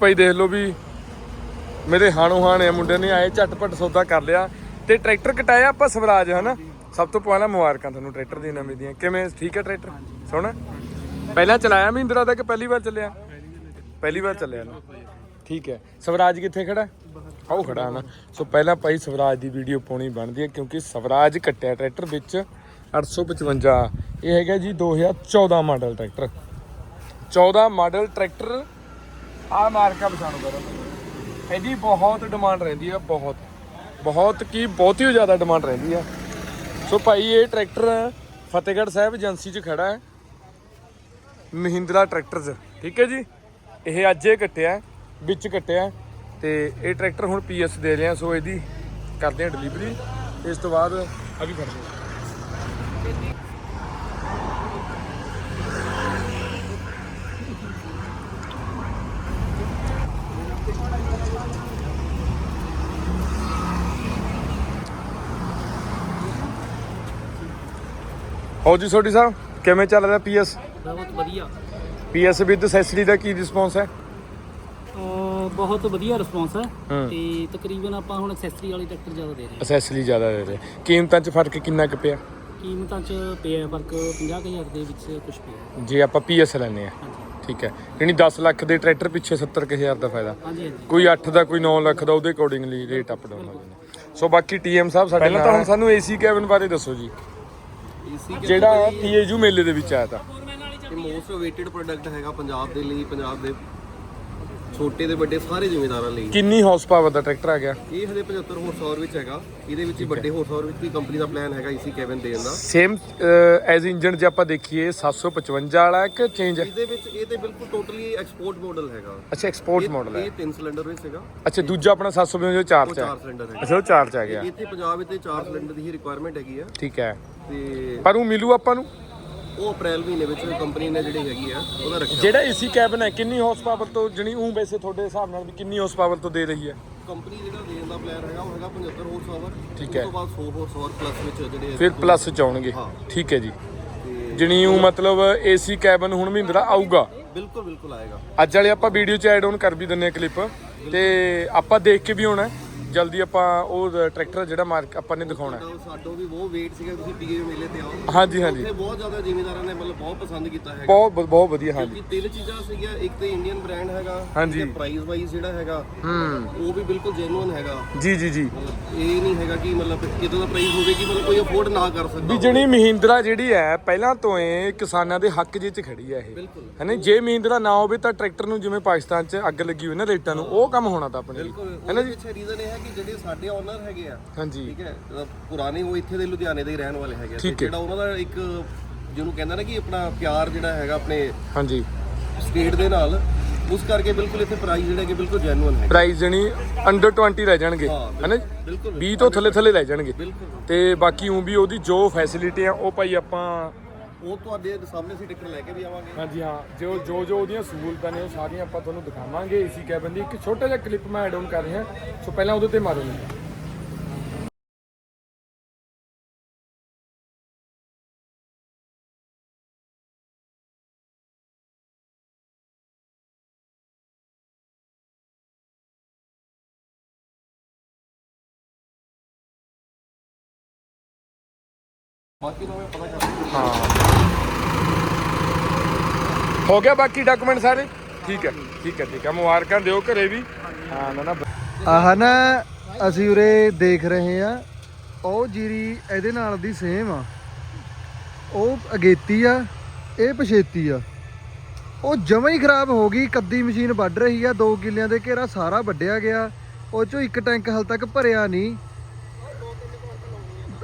ਭਾਈ ਦੇਖ ਲਓ ਵੀ ਮੇਰੇ ਹਾਣੋ ਹਾਣ ਮੁੰਡੇ ਨੇ ਆਏ, ਝਟਪਟ ਸੌਦਾ ਕਰ ਲਿਆ ਤੇ ਟਰੈਕਟਰ ਕਟਾਇਆ ਆਪਾਂ ਸਵਰਾਜ, ਹਨਾ? ਸਭ ਤੋਂ ਪਹਿਲਾਂ ਮੁਬਾਰਕਾਂ ਤੁਹਾਨੂੰ ਟਰੈਕਟਰ ਦੀ ਨਵੀਂ ਦੀਆਂ। ਕਿਵੇਂ? ਠੀਕ ਹੈ ਟਰੈਕਟਰ? ਸੋਹਣਾ? ਪਹਿਲਾਂ ਚਲਾਇਆ ਮਹਿੰਦਰਾ ਦਾ ਕਿ ਪਹਿਲੀ ਵਾਰ ਚੱਲਿਆ? ਪਹਿਲੀ ਵਾਰ ਚੱਲਿਆ ਨਾ। ਠੀਕ ਹੈ। ਸਵਰਾਜ ਕਿੱਥੇ ਖੜਾ? ਆਓ ਖੜਾ ਨਾ। ਸੋ ਪਹਿਲਾਂ ਭਾਈ ਸਵਰਾਜ ਦੀ ਵੀਡੀਓ ਪਾਉਣੀ ਬਣਦੀ ਹੈ ਕਿਉਂਕਿ ਸਵਰਾਜ ਕੱਟਿਆ ਟਰੈਕਟਰ ਵਿੱਚ 855 ਇਹ ਹੈਗਾ ਜੀ 2014 ਮਾਡਲ ਟਰੈਕਟਰ। 14 ਮਾਡਲ ਟਰੈਕਟਰ ਆ ਮਾਰਕਾ ਪਛਾਣੋ ਕਰੋ। ਇਹਦੀ ਬਹੁਤ ਡਿਮਾਂਡ ਰਹਿੰਦੀ ਆ, ਬਹੁਤ। ਬਹੁਤ ਕੀ, ਬਹੁਤ ਹੀ ਜ਼ਿਆਦਾ ਡਿਮਾਂਡ ਰਹਿੰਦੀ ਆ। ਸੋ ਭਾਈ, ਇਹ ਟਰੈਕਟਰ ਫਤਿਹਗੜ੍ਹ ਸਾਹਿਬ ਏਜੰਸੀ 'ਚ ਖੜਾ ਹੈ। ਮਹਿੰਦਰਾ ਟਰੈਕਟਰਸ ਠੀਕ ਹੈ ਜੀ? ਇਹ ਅੱਜ ਇਹ ਕੱਟਿਆ, ਵਿੱਚ ਕੱਟਿਆ। ਤੇ ਇਹ ਟਰੈਕਟਰ ਹੁਣ ਪੀਐਸ ਦੇ ਰਹੇ ਸੋ ਇਹਦੀ ਕਰਦੇ ਆ ਡਿਲੀਵਰੀ ਇਸ ਤੋਂ ਬਾਅਦ ਅਭੀ ਕਰਦੇ ਹਾਂ ਹੋ ਜੀ ਸੋਢੀ ਸਾਹਿਬ ਕਿਵੇਂ ਚੱਲ ਰਿਹਾ ਪੀਐਸ? ਬਹੁਤ ਵਧੀਆ। ਪੀਐਸ ਵਿਦ ਅਸੈਸਰੀ ਦਾ ਕੀ ਰਿਸਪੌਂਸ ਹੈ? ਬਹੁਤ ਵਧੀਆ ਰਿਸਪੌਂਸ ਹੈ। ਤੇ ਤਕਰੀਬਨ ਆਪਾਂ ਹੁਣ ਐਕਸੈਸਰੀ ਵਾਲੀ ਟਰੈਕਟਰ ਜ਼ਿਆਦਾ ਦੇ ਰਹੇ ਹਾਂ। ਅਸੈਸਰੀ ਜ਼ਿਆਦਾ ਦੇ ਰਹੇ। ਕੀਮਤਾਂ 'ਚ ਫ਼ਰਕ ਕਿੰਨਾ ਕੁ ਪਿਆ? ਕੀਮਤਾਂ 'ਚ ਪਿਆ ਫ਼ਰਕ 50000 ਦੇ ਵਿੱਚ ਕੁਝ ਪਿਆ। ਜੇ ਆਪਾਂ ਪੀਐਸ ਲੈਨੇ ਆ ਠੀਕ ਹੈ। ਯਾਨੀ 10 ਲੱਖ ਦੇ ਟਰੈਕਟਰ ਪਿੱਛੇ 70 ਦਾ ਫਾਇਦਾ। ਹਾਂਜੀ ਹਾਂਜੀ। ਕੋਈ 8 ਦਾ ਕੋਈ 9 ਲੱਖ ਦਾ ਉਹਦੇ ਅਕੋਰਡਿੰਗਲੀ ਰੇਟ ਅਪ ਡਾਊਨ ਹੋ ਜਾਂਦਾ। ਸੋ ਬਾਕੀ ਟੀਐਮ ਸਾਹਿਬ ਸਾਡੇ ਨਾਲ ਤਾਂ ਹੁਣ ਸਾਨੂੰ ਏਸੀ ਕੈਬਨ ਬਾਰੇ ਦੱਸੋ ਜੀ। ਜਿਹੜਾ ਪੀਏਯੂ ਮੇਲੇ ਦੇ ਵਿੱਚ ਆਇਆ ਤਾਂ। ਇਹ ਮੋਸਟ ਅਵੇਟਡ ਪ੍ਰੋਡਕਟ ਹੈਗਾ ਪੰਜਾਬ ਦੇ ਲਈ ਪੰਜਾਬ ਦੇ ਛੋਟੇ ਤੇ ਵੱਡੇ ਸਾਰੇ ਜ਼ਿਮੀਂਦਾਰਾਂ ਲਈ। ਕਿੰਨੀ ਹਾਰਸ ਪਾਵਰ ਦਾ ਟਰੈਕਟਰ ਆ ਗਿਆ? ਇਹ ਹਲੇ 75 ਹੋਰ ਸੌਰ ਵਿੱਚ ਹੈਗਾ। ਇਹਦੇ ਵਿੱਚ ਹੀ ਵੱਡੇ ਹੋਰ ਸੌਰ ਵਿੱਚ ਵੀ ਕੰਪਨੀ ਦਾ ਪਲਾਨ ਹੈਗਾ ਏਸੀ ਕੈਬਨ ਦੇਣ ਦਾ। ਸੇਮ ਐਜ਼ ਇੰਜਨ ਜੇ ਆਪਾਂ ਦੇਖੀਏ 755 ਵਾਲਾ ਹੈ ਕਿ ਚੇਂਜ ਹੈ। ਇਹਦੇ ਵਿੱਚ ਇਹ ਤੇ ਬਿਲਕੁਲ ਟੋਟਲੀ ਐਕਸਪੋਰਟ ਮਾਡਲ ਹੈਗਾ। ਅੱਛਾ ਐਕਸਪੋਰਟ ਮਾਡਲ ਹੈ। ਇਹ ਤਿੰਨ ਸਿਲੰਡਰ ਵਿੱਚ ਹੈਗਾ ਅੱਛਾ ਦੂਜਾ ਆਪਣਾ 755 ਚਾਰ ਉਹ ਚ ਹੈ। ਚਾਰ ਸਿਲੰਡਰ ਹੈਗਾ ਅੱਛਾ ਉਹ ਚਾਰ ਚ ਆ ਗਿਆ। ਇੱਥੇ ਪੰਜਾਬ ਵਿੱਚ ਚਾਰ ਸਿਲੰਡਰ ਦੀ ਹੀ ਰਿਕੁਆਇਰਮੈਂਟ ਹੈਗੀ ਆ। ਠੀਕ ਹੈ। ਤੇ ਪਰ ਉਹ ਮਿਲੂ ਆਪਾਂ ਨੂੰ? ਉਹ ਅਪ੍ਰੈਲ ਮਹੀਨੇ ਵਿੱਚ ਕੰਪਨੀ ਨੇ ਜਿਹੜੀ ਹੈਗੀ ਆ ਉਹਦਾ ਰੱਖਿਆ। ਜਿਹੜਾ ਏਸੀ ਕੈਬਨ ਹੈ ਕਿੰਨੀ ਹਾਰਸ ਪਾਵਰ ਤੋਂ ਜਣੀ ਉਹ ਵੈਸੇ ਤੁਹਾਡੇ ਹਿਸਾਬ ਨਾਲ ਵੀ ਕਿੰਨੀ ਹਾਰਸ ਪਾਵਰ ਤੋਂ ਦੇ ਰਹੀ ਹੈ? ਕੰਪਨੀ ਜਿਹੜਾ ਦੇਣ ਦਾ ਪਲਾਨ ਹੈਗਾ ਉਹ ਹੈਗਾ 75 ਹੋਰ ਸੌਰ ਠੀਕ ਹੈ। ਉਸ ਤੋਂ ਬਾਅਦ 100 ਹੋਰ ਸੌਰ ਪਲੱਸ ਵਿੱਚ ਜਿਹੜੇ ਫਿਰ ਪਲੱਸ ਚ ਆਉਣਗੇ। ਠੀਕ ਹੈ ਜੀ। ਜਣੀ ਉਹ ਮਤਲਬ ਏਸੀ ਕੈਬਨ ਹੁਣ ਮਹਿੰਦਰਾ ਆਊਗਾ? ਬਿਲਕੁਲ ਬਿਲਕੁਲ ਆਏਗਾ। ਅੱਜ ਵਾਲੇ ਆਪਾਂ ਵੀਡੀਓ ਚ ਐਡ ਆਨ ਕਰ ਵੀ ਦਿੰਨੇ ਆ ਕਲਿੱਪ ਤੇ ਆਪਾਂ ਦੇਖ ਕੇ ਵੀ ਆਉਣਾ। ਜਲਦੀ ਆਪਾਂ ਉਹ ਟਰੈਕਟਰ ਜਿਹੜਾ ਮਾਰਕ ਆਪਾਂ ਨੇ ਦਿਖਾਉਣਾ ਹੈ। ਸਾਡੋ ਵੀ ਬਹੁਤ ਵੇਟ ਸੀਗਾ ਤੁਸੀਂ ਪੀਏ ਮੇਲੇ ਤੇ ਆਓ। ਹਾਂਜੀ ਹਾਂਜੀ। ਉੱਥੇ ਬਹੁਤ ਜ਼ਿਆਦਾ ਜ਼ਿਮੀਂਦਾਰਾਂ ਨੇ ਮਤਲਬ ਬਹੁਤ ਪਸੰਦ ਕੀਤਾ ਹੈਗਾ। ਬਹੁਤ ਬਹੁਤ ਵਧੀਆ ਹਾਂਜੀ। ਕਿਉਂਕਿ ਤਿੰਨ ਚੀਜ਼ਾਂ ਸੀਗੀਆਂ ਇੱਕ ਤੇ ਇੰਡੀਅਨ ਬ੍ਰਾਂਡ ਹੈਗਾ ਹਾਂਜੀ। ਪ੍ਰਾਈਸ ਵਾਈਜ਼ ਜਿਹੜਾ ਹੈਗਾ ਹੂੰ। ਉਹ ਵੀ ਬਿਲਕੁਲ ਜੈਨੂਇਨ ਹੈਗਾ। ਜੀ ਜੀ ਜੀ। ਮਤਲਬ ਇਹ ਨਹੀਂ ਹੈਗਾ ਕਿ ਮਤਲਬ ਇਦਾਂ ਦਾ ਪ੍ਰਾਈਸ ਹੋਵੇ ਕਿ ਮਤਲਬ ਕੋਈ ਅਫੋਰਡ ਨਾ ਕਰ ਸਕਦਾ ਵੀ ਜਣੀ ਮਹਿੰਦਰਾ ਜਿਹੜੀ ਹੈ ਪਹਿਲਾਂ ਤੋਂ ਇਹ ਕਿਸਾਨਾਂ ਦੇ ਹੱਕ ਜੇ ਚ ਖੜੀ ਹੈ ਇਹ। ਬਿਲਕੁਲ। ਹੈਨਾ ਜੇ ਮਹਿੰਦਰਾ ਨਾ ਹੋਵੇ ਤਾਂ ਟਰੈਕਟਰ ਨੂੰ ਜਿਵੇਂ ਪਾਕਿਸਤਾਨ ਚ ਅੱਗ ਲੱਗੀ ਹੋਈ ਨਾ ਰੇਟਾਂ ਨੂੰ ਉਹ ਕੰਮ ਹੋਣਾ ਤਾਂ ਆਪਣੇ ਲਈ। ਉਹਦੇ ਪਿੱਛੇ ਰੀਜ਼ਨ ਇਹ ਹੈ ਕਿ ਜਿਹੜੇ ਸਾਡੇ ਓਨਰ ਹੈਗੇ ਆ ਹਾਂਜੀ। ਠੀਕ ਹੈ ਪੁਰਾਣੇ ਉਹ ਇੱਥੇ ਦੇ ਲੁਧਿਆਣੇ ਦੇ ਹੀ ਰਹਿਣ ਵਾਲੇ ਹੈਗੇ ਆ। ਤੇ। ਜਿਹੜਾ ਉਹਨਾਂ ਦਾ ਇੱਕ ਜਿਹਨੂੰ ਕਹਿੰਦਾ ਨਾ ਕਿ ਆਪਣਾ ਪਿਆਰ ਜਿਹੜਾ ਹੈਗਾ ਆਪਣੇ ਹਾਂਜੀ। ਸਟੇਟ ਦੇ ਨਾਲ ਉਸ ਕਰਕੇ ਬਿਲਕੁਲ ਇੱਥੇ ਪ੍ਰਾਈਸ ਜਿਹੜਾ ਕਿ ਬਿਲਕੁਲ ਜੈਨੂਇਨ ਹੈ ਪ੍ਰਾਈਸ ਜਣੀ ਅੰਡਰ 20 ਰਹਿ ਜਾਣਗੇ ਹਾਂ, ਹੈਨਾ ਬਿਲਕੁਲ। 20 ਤੋਂ ਥੱਲੇ ਥੱਲੇ ਰਹਿ ਜਾਣਗੇ। ਬਿਲਕੁਲ। ਤੇ ਬਾਕੀ ਉਹ ਵੀ ਉਹਦੀ ਜੋ ਫੈਸਿਲਿਟੀ ਆ ਉਹ ਭਾਈ ਆਪਾਂ ਉਹ ਤੁਹਾਡੇ ਸਾਹਮਣੇ ਅਸੀਂ ਟਿਕਟ ਲੈ ਕੇ ਵੀ ਆਵਾਂਗੇ। ਹਾਂਜੀ, ਹਾਂ। ਜੋ ਜੋ ਜੋ ਉਹਦੀਆਂ ਸਹੂਲਤਾਂ ਨੇ, ਉਹ ਸਾਰੀਆਂ ਆਪਾਂ ਤੁਹਾਨੂੰ ਦਿਖਾਵਾਂਗੇ। ਏਸੀ ਕੈਬਨ ਦੀ ਇੱਕ ਛੋਟਾ ਜਿਹਾ ਕਲਿੱਪ ਮੈਂ ਐਡ ਆਨ ਕਰ ਰਿਹਾ। ਸੋ ਪਹਿਲਾਂ ਉਹਦੇ ਤੇ ਮਾਰੋ ਬਾਕੀ ਨੂੰ ਮੈਂ ਪਤਾ ਕਰ ਹਾਂ। ਹੋ ਗਿਆ ਬਾਕੀ ਡਾਕੂਮੈਂਟ ਸਾਰੇ? ਠੀਕ ਹੈ ਠੀਕ ਹੈ ਠੀਕ ਹੈ। ਮੁਬਾਰਕਾਂ ਦਿਓ ਘਰੇ ਵੀ। ਹਾਂ ਨਾ ਨਾ ਆਹ ਨਾ ਅਸੀਂ ਉਰੇ ਦੇਖ ਰਹੇ ਆ ਉਹ ਜੀਰੀ ਇਹਦੇ ਨਾਲ ਦੀ ਸੇਮ ਆ। ਉਹ ਅਗੇਤੀ ਆ ਇਹ ਪਛੇਤੀ ਆ। ਉਹ ਜਮਾਂ ਹੀ ਖਰਾਬ ਹੋ ਗਈ ਕੱਦੀ ਮਸ਼ੀਨ ਵੱਢ ਰਹੀ ਆ 2 ਕਿੱਲਿਆਂ ਦੇ ਘੇਰਾ ਸਾਰਾ ਵੱਢਿਆ ਗਿਆ। ਉਹ ਚੋਂ ਇੱਕ ਟੈਂਕ ਹਲ ਤੱਕ ਭਰਿਆ ਨਹੀਂ।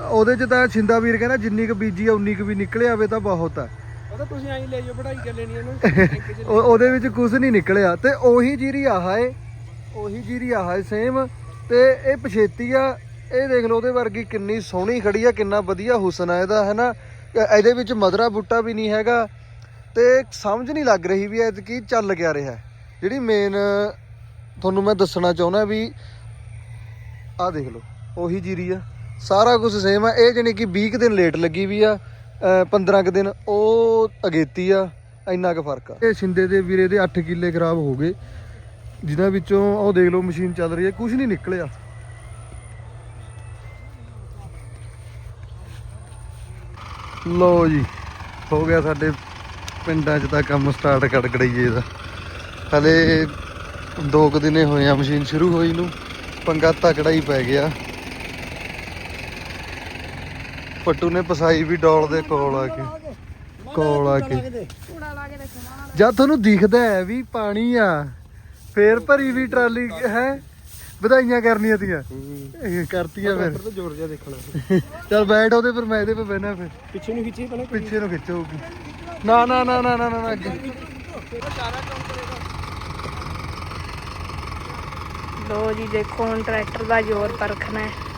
ਉਹਦੇ ਚ ਤਾਂ ਛਿੰਦਾ ਵੀਰ ਕਹਿੰਦਾ ਜਿੰਨੀ ਕੁ ਬੀਜੀ ਆ ਉਨੀ ਕੁ ਵੀ ਨਿਕਲਿਆ ਆਵੇ ਤਾਂ ਬਹੁਤ ਆ। ਪਤਾ ਤੁਸੀਂ ਐਂ ਲੈ ਜਾਓ ਪੜਾਈ ਕਰ ਲੈਣੀ ਇਹਨੂੰ ਉਹ- ਉਹਦੇ ਵਿੱਚ ਕੁਝ ਨਹੀਂ ਨਿਕਲਿਆ। ਤੇ ਉਹੀ ਜੀਰੀ ਆਹ ਏ ਉਹੀ ਜੀਰੀ ਆਹ ਏ ਸੇਮ ਤੇ ਇਹ ਪਛੇਤੀ ਆ ਇਹ ਦੇਖ ਲਓ ਉਹਦੇ ਵਰਗੀ ਕਿੰਨੀ ਸੋਹਣੀ ਖੜੀ ਆ ਕਿੰਨਾ ਵਧੀਆ ਹੁਸਨ ਆ ਇਹਦਾ ਹੈਨਾ? ਇਹ- ਇਹਦੇ ਵਿੱਚ ਮਦਰਾ ਬੂਟਾ ਵੀ ਨਹੀਂ ਹੈਗਾ। ਤੇ ਸਮਝ ਨਹੀਂ ਲੱਗ ਰਹੀ ਵੀ ਇਹ ਕੀ ਚੱਲ ਗਿਆ ਰਿਹਾ। ਜਿਹੜੀ ਮੇਨ ਤੁਹਾਨੂੰ ਮੈਂ ਦੱਸਣਾ ਚਾਹੁੰਦਾ ਵੀ ਆਹ ਦੇਖ ਲਓ ਉਹੀ ਜੀਰੀ ਆ। ਸਾਰਾ ਕੁਝ ਸੇਮ ਆ। ਇਹ ਜਾਣੀ ਕਿ 20 ਕੁ ਦਿਨ ਲੇਟ ਲੱਗੀ ਵੀ ਆ, ਅਹ 15 ਕੁ ਦਿਨ ਉਹ ਅਗੇਤੀ ਆ, ਇੰਨਾ ਕੁ ਫ਼ਰਕ ਆ। ਇਹ ਛਿੰਦੇ ਦੇ ਵੀਰੇ ਦੇ 8 ਕਿੱਲੇ ਖਰਾਬ ਹੋ ਗਏ। ਜਿਨ੍ਹਾਂ ਵਿੱਚੋਂ ਉਹ ਦੇਖ ਲਓ ਮਸ਼ੀਨ ਚੱਲ ਰਹੀ ਹੈ ਕੁਝ ਨਹੀਂ ਨਿਕਲਿਆ। ਲੋ ਜੀ, ਹੋ ਗਿਆ ਸਾਡੇ ਪਿੰਡਾਂ 'ਚ ਤਾਂ ਕੰਮ ਸਟਾਰਟ ਕਰ ਗੜਈਏ ਦਾ। ਹਲੇ ਦੋ ਕੁ ਦਿਨੇ ਹੋਏ ਆ ਮਸ਼ੀਨ ਸ਼ੁਰੂ ਹੋਈ ਨੂੰ, ਪੰਗਾ ਤਕੜਾ ਹੀ ਪੈ ਗਿਆ। ਪੱਟੂ ਨੇ ਪਸਾਈ ਵੀ ਡੋਲ ਦੇ ਕੋਲ ਆ ਕੇ ਕੋਲ ਆ ਕੇ। ਜਦ ਤੁਹਾਨੂੰ ਦਿਖਦਾ ਹੈ ਵੀ ਪਾਣੀ ਆ ਫੇਰ ਭਰੀ ਵੀ ਟਰਾਲੀ ਹੈ ਵਧਾਈਆਂ ਕਰਨੀਆਂ ਤੀਆਂ। ਇਹ ਕਰਤੀਆਂ ਫਿਰ। ਤਾਂ ਜ਼ੋਰ ਜਿਹਾ ਦੇਖਣਾ। ਚੱਲ ਬੈਠ ਉਹਦੇ ਪਰ ਮੈਂ ਇਹਦੇ ਪਰ ਬਹਿਣਾ ਫਿਰ। ਪਿੱਛੇ ਨੂੰ ਖਿੱਚੀ ਪਹਿਲਾਂ ਪਿੱਛੇ ਨੂੰ ਖਿੱਚੋਗੀ। ਨਾ ਨਾ ਨਾ ਨਾ ਨਾ ਨਾ ਨਾ, ਅੱਗੇ। ਲੋ ਜੀ ਦੇਖੋ ਹੁਣ ਟਰੈਕਟਰ ਦਾ ਜ਼ੋਰ ਪਰਖਣਾ ਹੈ।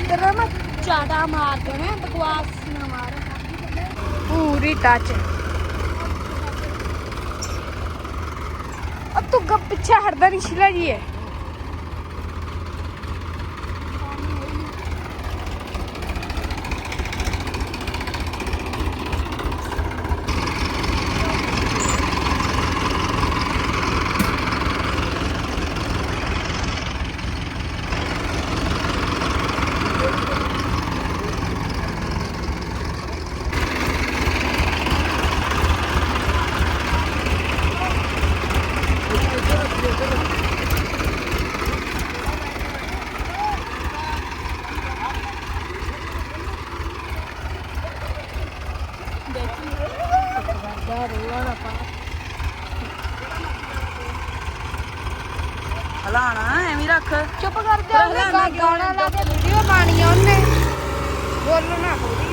ਤੇਰਾ ਮੈਂ ਜ਼ਿਆਦਾ ਮਾਰ ਦੇਣਾ ਬਕਵਾਸ ਨਾ ਮਾਰ ਪੂਰੀ ਟੱਚ अब तो गप पीछे हटदा नहीं शिला जी है มากของที่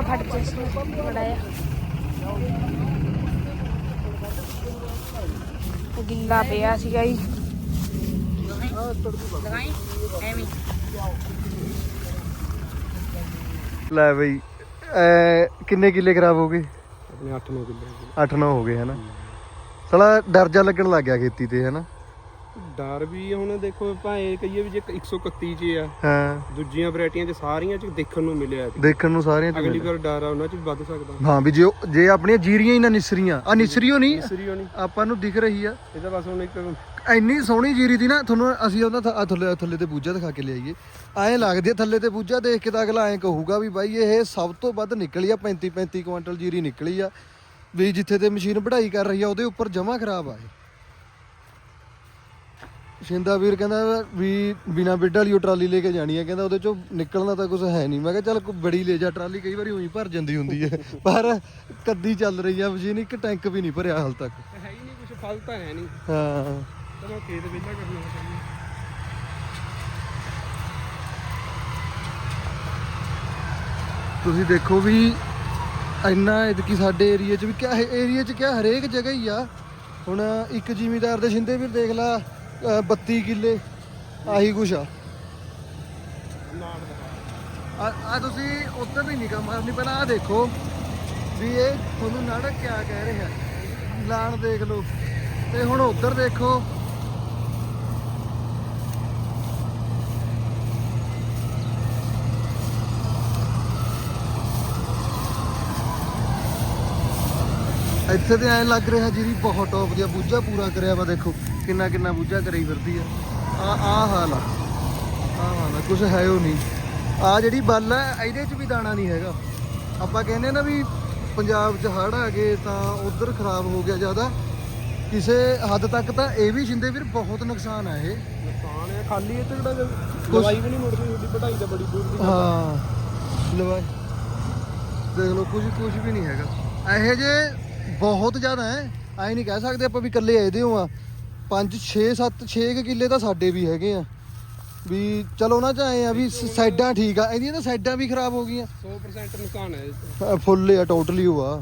ਫਟ ਜਸ ਬੜਾਇਆ ਗਿੱਲਾ ਪਿਆ ਸੀਗਾ ਜੀ। ਲਗਾਈ ਐਵੇਂ ਲੈ ਬਈ ਐ ਕਿੰਨੇ ਕਿੱਲੇ ਖਰਾਬ ਹੋ ਗਏ? ਆਪਣੇ 8-9 ਕਿੱਲੇ 8-9 ਹੋ ਗਏ ਹਨਾ? ਸਾਲਾ ਡਰ ਜਾ ਲੱਗਣ ਲੱਗ ਗਿਆ ਖੇਤੀ ਤੇ ਹਨਾ? ਡਰ ਵੀ ਹੁਣ ਦੇਖੋ ਭਾਵੇਂ ਕਹੀਏ ਵੀ ਜੇ 131 ਚ ਆ ਹਾਂ। ਦੂਜੀਆਂ ਵੈਰਾਈਟੀਆਂ ਚ ਸਾਰੀਆਂ ਚ ਦੇਖਣ ਨੂੰ ਮਿਲਿਆ ਤੇ ਦੇਖਣ ਨੂੰ ਸਾਰਿਆਂ ਚ ਅਗਲੀ। ਵਾਰ ਡਰ ਆ ਉਹਨਾਂ ਚ ਵੀ ਵੱਧ ਸਕਦਾ। ਹਾਂ ਵੀ ਜੇ ਉਹ- ਜੇ ਆਪਣੀਆਂ ਜੀਰੀਆਂ ਹੀ ਨਾ ਨਿਸਰੀਆਂ। ਆ ਨਿਸਰੀਓ ਨਹੀਂ ਸਰੀਓ ਨਹੀਂ। ਆਪਾਂ ਨੂੰ ਦਿਖ ਰਹੀ ਆ। ਇਹ ਤਾਂ ਬਸ ਹੁਣ ਇੱਕ ਇੰਨੀ ਸੋਹਣੀ ਜੀਰੀ ਦੀ ਨਾ ਤੁਹਾਨੂੰ ਅਸੀਂ ਉਹਦਾ ਥ- ਆਹ ਥੱਲੇ ਥੱਲੇ ਤੇ ਬੂਝਾ ਦਿਖਾ ਕੇ ਲਿਆਈਏ। ਐਂ ਲੱਗਦੀ ਆ ਥੱਲੇ ਤੇ ਬੂਝਾ ਦੇਖ ਕੇ ਤਾਂ ਅਗਲਾ ਐਂ ਕਹੂਗਾ ਵੀ ਬਾਈ ਇਹ ਸਭ ਤੋਂ ਵੱਧ ਨਿਕਲੀ ਆ 35 35 ਕੁਇੰਟਲ ਜੀਰੀ ਨਿਕਲੀ ਆ। ਵੀ ਜਿੱਥੇ ਤੇ ਮਸ਼ੀਨ ਵਢਾਈ ਕਰ ਰਹੀ ਆ ਉਹਦੇ ਉੱਪਰ ਜਮਾ ਖਰਾਬ ਆ ਇਹ। ਸ਼ਿੰਦਾ ਵੀਰ ਕਹਿੰਦਾ ਵੀ ਬਿਨਾ ਬਿੱਡ ਵਾਲੀ ਉਹ ਟਰਾਲੀ ਲੈ ਕੇ ਜਾਣੀ ਆ ਕਹਿੰਦਾ ਉਹਦੇ ਚੋਂ ਨਿਕਲਣਾ ਤਾਂ ਕੁਝ ਹੈ ਨਹੀਂ। ਮੈਂ ਕਿਹਾ ਚੱਲ ਕੋਈ ਬੜੀ ਲੈ ਜਾ ਟਰਾਲੀ ਕਈ ਵਾਰੀ ਉਹੀ ਭਰ ਜਾਂਦੀ ਹੁੰਦੀ ਹੈ ਪਰ ਕੱਦੀ ਚੱਲ ਰਹੀ ਆ ਮਸ਼ੀਨ ਇੱਕ ਟੈਂਕ ਵੀ ਨਹੀਂ ਭਰਿਆ ਹਾਲ ਤੱਕ। ਹੈ ਹੀ ਨਹੀਂ ਕੁਝ ਫਲ ਤਾਂ ਹੈ ਨਹੀਂ। ਹਾਂ। ਚਲੋ ਖੇਤ ਵਿਹਲਾ ਕਰਨਾ ਚਾਹੀਦਾ ਤੁਸੀਂ ਦੇਖੋ ਵੀ ਇੰਨਾ ਇਤਕੀ ਸਾਡੇ ਏਰੀਆ 'ਚ ਵੀ ਕਿਆ ਏਰੀਆ 'ਚ ਕਿਆ ਹਰੇਕ ਜਗ੍ਹਾ ਹੀ ਆ। ਹੁਣ ਇੱਕ ਜ਼ਿਮੀਦਾਰ ਦੇ ਛਿੰਦੇ ਵੀ ਦੇਖ ਲਾ 32 ਕਿੱਲੇ, ਆਹੀ ਕੁਛ ਆ। ਆ ਤੁਸੀਂ ਉੱਧਰ ਵੀ ਨਿਗਾਹ ਮਾਰਨੀ ਪਹਿਲਾਂ ਆ ਦੇਖੋ ਵੀ ਇਹ ਤੁਹਾਨੂੰ ਨਾੜਕ ਕਿਆ ਕਹਿ ਰਿਹਾ। ਲਾਣ ਦੇਖ ਲਓ। ਤੇ ਹੁਣ ਉੱਧਰ ਦੇਖੋ ਇੱਥੇ ਤੇ ਐਂ ਲੱਗ ਰਿਹਾ ਜੀਰੀ ਬਹੁਤ ਟੌਪ ਦੀ ਆ ਬੂਝਾ ਪੂਰਾ ਕਰਿਆ ਵਾ ਦੇਖੋ ਕਿੰਨਾ ਕਿੰਨਾ ਬੂਝਾ ਕਰੀ ਫਿਰਦੀ ਆ। ਆ ਆ ਹਾਲ ਆ। ਆ ਹਾਲ ਆ ਕੁਝ ਹੈ ਉਹ ਨਹੀਂ। ਆ ਜਿਹੜੀ ਬੱਲ ਆ ਇਹਦੇ 'ਚ ਵੀ ਦਾਣਾ ਨਹੀਂ ਹੈਗਾ। ਆਪਾਂ ਕਹਿੰਦੇ ਨਾ ਵੀ ਪੰਜਾਬ 'ਚ ਹੜ੍ਹ ਆ ਗਏ ਤਾਂ ਉਧਰ ਖਰਾਬ ਹੋ ਗਿਆ ਜ਼ਿਆਦਾ। ਕਿਸੇ ਹੱਦ ਤੱਕ ਤਾਂ ਇਹ ਵੀ ਜਿੰਦੇ ਵੀਰ ਬਹੁਤ ਨੁਕਸਾਨ ਆ ਇਹ। ਨੁਕਸਾਨ ਹੈ ਖਾਲੀ ਇਹ ਤੇ ਜਿਹੜਾ ਦਵਾਈ ਵੀ ਨਹੀਂ ਮੁੜਦੀ ਉਹਦੀ ਵਢਾਈ ਤਾਂ ਬੜੀ ਦੂਰ ਦੀ ਹਾਂ ਲਵਾਈ। ਦੇਖ ਲਓ ਕੁਝ ਕੁਝ ਵੀ ਨਹੀਂ ਹੈਗਾ। ਇਹੋ ਜੇ ਬਹੁਤ ਜ਼ਿਆਦਾ ਹੈ। ਐ ਨਹੀਂ ਕਹਿ ਸਕਦੇ ਆਪਾਂ ਵੀ ਇਕੱਲੇ ਇਹਦੇ ਹੋ ਆ 5 6 7 6 ਕਿੱਲੇ ਤਾਂ ਸਾਡੇ ਵੀ ਹੈਗੇ ਆ। ਵੀ ਚਲੋ ਨਾ ਚਾਹੇ ਆ ਵੀ ਸਾਈਡਾਂ ਠੀਕ ਆ। ਇਹਦੀਆਂ ਤਾਂ ਸਾਈਡਾਂ ਵੀ ਖਰਾਬ ਹੋ ਗਈਆਂ। 100% ਨੁਕਸਾਨ ਹੈ ਫੁੱਲ ਆ ਟੋਟਲੀ ਉਹ ਆ।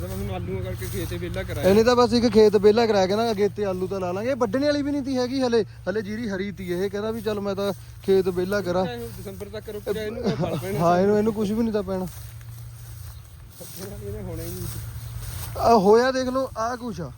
ਜਦੋਂ ਹੁਣ ਆਲੂਆਂ ਕਰਕੇ ਖੇਤੇ ਵਿਹਲਾ ਕਰਾਇਆ। ਇਹਨੇ ਤਾਂ ਬਸ ਇੱਕ ਖੇਤ ਵਿਹਲਾ ਕਰਾ ਕੇ ਨਾ ਅੱਗੇ ਤੇ ਆਲੂ ਤਾਂ ਲਾ ਲਾਂਗੇ। ਵੱਢਣੇ ਵਾਲੀ ਵੀ ਨਹੀਂ ਤੀ ਹੈਗੀ ਹਲੇ। ਹਲੇ ਜੀਰੀ ਹਰੀ ਤੀ ਇਹ। ਕਹਿੰਦਾ ਵੀ ਚੱਲ ਮੈਂ ਤਾਂ ਖੇਤ ਵਿਹਲਾ ਕਰਾਂ। ਦਸੰਬਰ ਤੱਕ ਰੁਕ ਜਾ ਇਹਨੂੰ ਕੋਈ ਫਲ ਪੈਣਾ। ਹਾਂ ਇਹਨੂੰ ਇਹਨੂੰ ਕੁਝ ਵੀ ਨਹੀਂ ਤਾਂ ਪੈਣਾ। ਇਹਨੇ ਹੋਣਾ ਹੀ ਨਹੀਂ। ਆ ਹੋਇਆ ਦੇਖ ਲਓ ਆ ਕੁਛ ਆ।